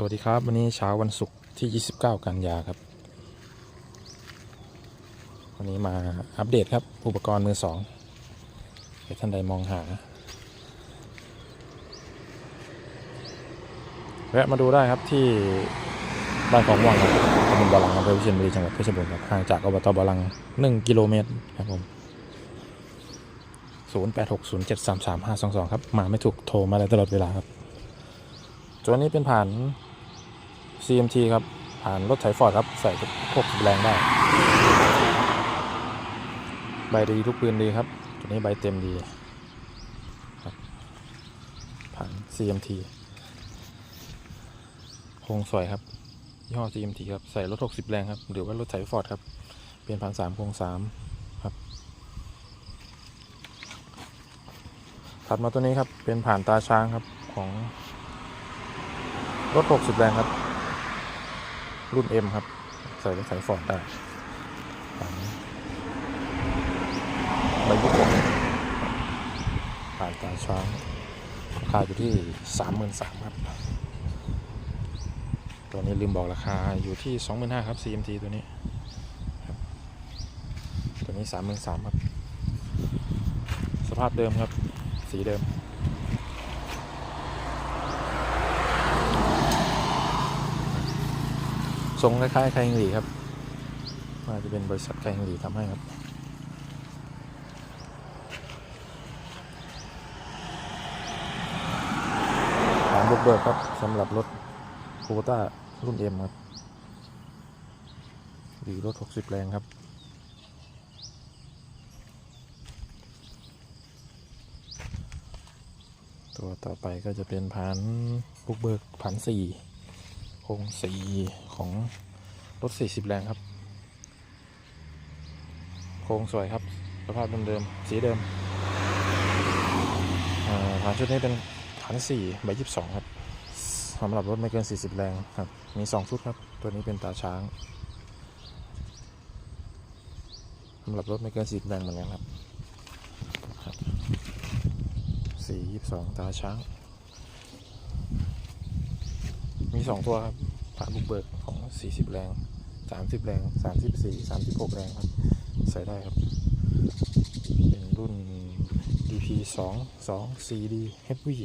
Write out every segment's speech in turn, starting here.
สวัสดีครับ วันนี้เช้าวันศุกร์ที่ 29 กันยาครับ วันนี้มาอัปเดตครับ อุปกรณ์มือสองให้ท่านใดมองหา แวะมาดูได้ครับที่บ้านของม่วงครับตำบลบาลังอำเภอวิเชียรบุรีจังหวัดเพชรบูรณ์ครับห่างจากอบตบาลัง 1 กิโลเมตรครับผม 0860733522 ครับ มาไม่ถูกโทรมาได้ตลอดเวลาครับตัวนี้เป็นผ่าน CMT ครับ ผ่านรถไถฟอร์ดครับ ใส่พวกแรงได้ ใบดีทุกปืนดีครับ ตัวนี้ใบเต็มดีครับผ่าน CMT โครงสวยครับยี่ห้อ CMT ครับ ใส่รถ 60 แรงครับ หรือว่ารถไถฟอร์ดครับ เป็นผ่านสามโครงสามครับ ถัดมาตัวนี้ครับ เป็นผ่านตาช้างครับของรถ 60 แรงครับ รุ่น M ครับ ใส่รถสายฟอร์ดได้ผ่านใบยุกผ่านตาช้างราคาอยู่ที่33,000ครับ ตัวนี้ลืมบอกราคาอยู่ที่25,000ครับ CMT ตัวนี้ตัวนี้33,000ครับ สภาพเดิมครับ สีเดิม ทรงคล้ายๆไคงหลีครับน่าจจะเป็นบริษัทไคงหลีทำให้ครับฐานบุกเบิกครับสำหรับรถโคต้ารุ่นเอ็มครับหรือรถ 60 แรงครับตัวต่อไปก็จะเป็นพันบุกเบิกพันสี่ ครงสีของรถ 40 แรงครับ โครงสวยครับ สภาพเดิมๆสีเดิมฐานชุดนี้เป็นฐาน4ใบ22 ครับสำหรับรถไม่เกิน 40 แรงครับ มี 2 ชุดครับ ตัวนี้เป็นตาช้างสำหรับรถไม่เกิน 40 แรงเหมือนกันครับ ครับ 4 22 ตาช้าง มีสองตัวครับผ่านบุกเบิกของ40แรง30แรง34 36แรงครับ ใส่ได้ครับ เป็นรุ่น DP 2 2 CD Heavy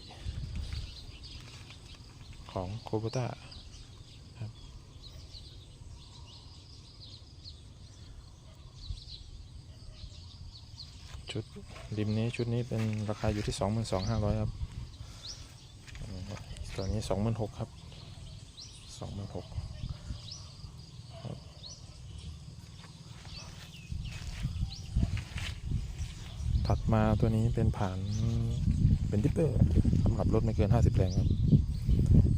ของโคบต้าครับ ชุดริมนี้ชุดนี้เป็นราคาอยู่ที่ 22,500 ครับอันนี้ครับตัวนี้ 26,000ครับ องหมื่นหกถัดมาตัวนี้เป็นผ่านเป็นดิปเปอร์สำหรับรถไม่เกิน 50 แรงครับ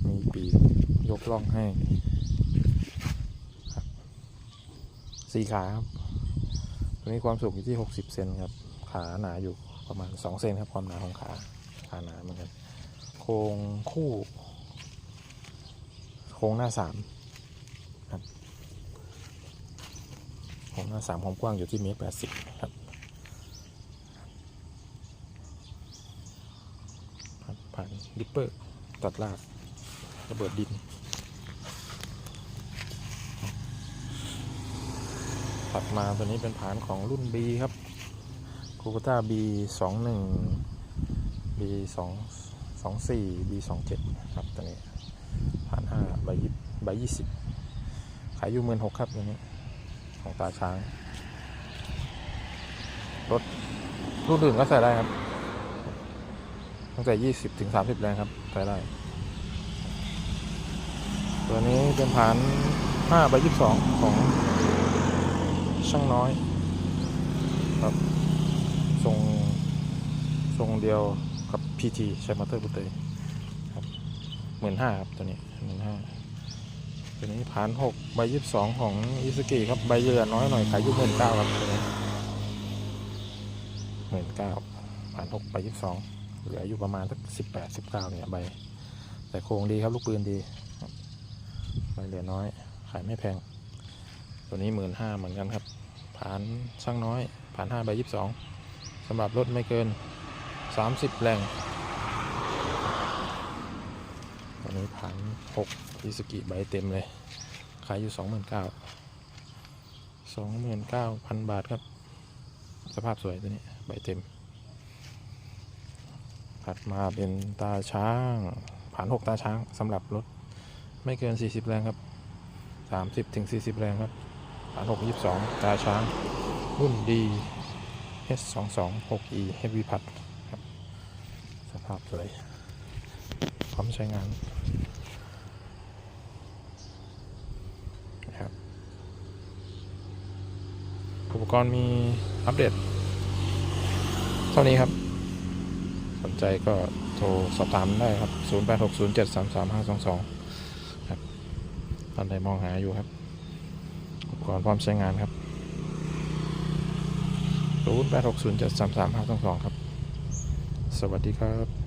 มีปีกยกล่องให้สี่ขาครับตัวนี้ความสูงอยู่ที่ 60 เซนครับ ขาหนาอยู่ประมาณ 2 เซนครับ ความหนาของขา ขาหนาเหมือนกัน โครงคู่ ค้งหน้าสามครับโค้งหน้าสามความกว้างอยู่ที่เมตรแปดสิบครับผ่านดิปเปอร์ตัดลากระเบิดดินถัดมาตัวนี้เป็นผานของรุ่น B ครับคูกต้า B สองหนึ่ง B สองสองสี่ B สองเจ็ดครับตัวนี้ ผ่านห้าใบยี่ใบยี่สิบขายอยู่หมื่นหกครับตัวนี้ ของตาช้าง รถรุ่นอื่นก็ใส่ได้ครับ ตั้งแต่ยี่สิบถึงสามสิบแรงครับ ใส่ได้ ตัวนี้เป็นผ่านห้าใบยี่สิบสองของช่างน้อย ครับทรงทรงเดียวกับ PT ใช้มอเตอร์บุเตย มื่นห้าครับตัวนี้หมื่นห้าตัวนี้ผ่านหกใบยี่สิบสองของอิสกิครับใบเหลือน้อยหน่อยขายอยู่หมื่นเก้าครับตัวนี้หมื่นเก้าผ่านหกใบยี่สิบสองเหลืออยู่ประมาณสักสิบแปดสิบเก้าเนี่ยใบ แต่โครงดีครับลูกปืนดีใบเหลือน้อยขายไม่แพง ตัวนี้หมื่นห้าเหมือนกันครับผ่านช่างน้อยผ่านห้าใบยี่สิบสองสำหรับรถไม่เกินสามสิบแรง ตัว นี้ผ่านหกอิสกิใบเต็มเลย ขายอยู่สองหมื่นเก้าสองหมื่นเก้าพันบาทครับ สภาพสวยตัวนี้ใบเต็ม ถัดมาเป็นตาช้างผ่านหกตาช้างสำหรับรถไม่เกิน40แรงครับ30ถึง40แรงครับผ่าน6 22ตาช้าง รุ่นดี H22 6E Heavy พัดครับ สภาพสวย พร้อมใช้งานนะครับอุปกรณ์มีอัปเดต เท่านี้ครับ สนใจก็โทรสอบถามได้ครับ 0860733522 ครับท่านใดมองหาอยู่ครับ อุปกรณ์พร้อมใช้งานครับ0860733522 ครับ สวัสดีครับ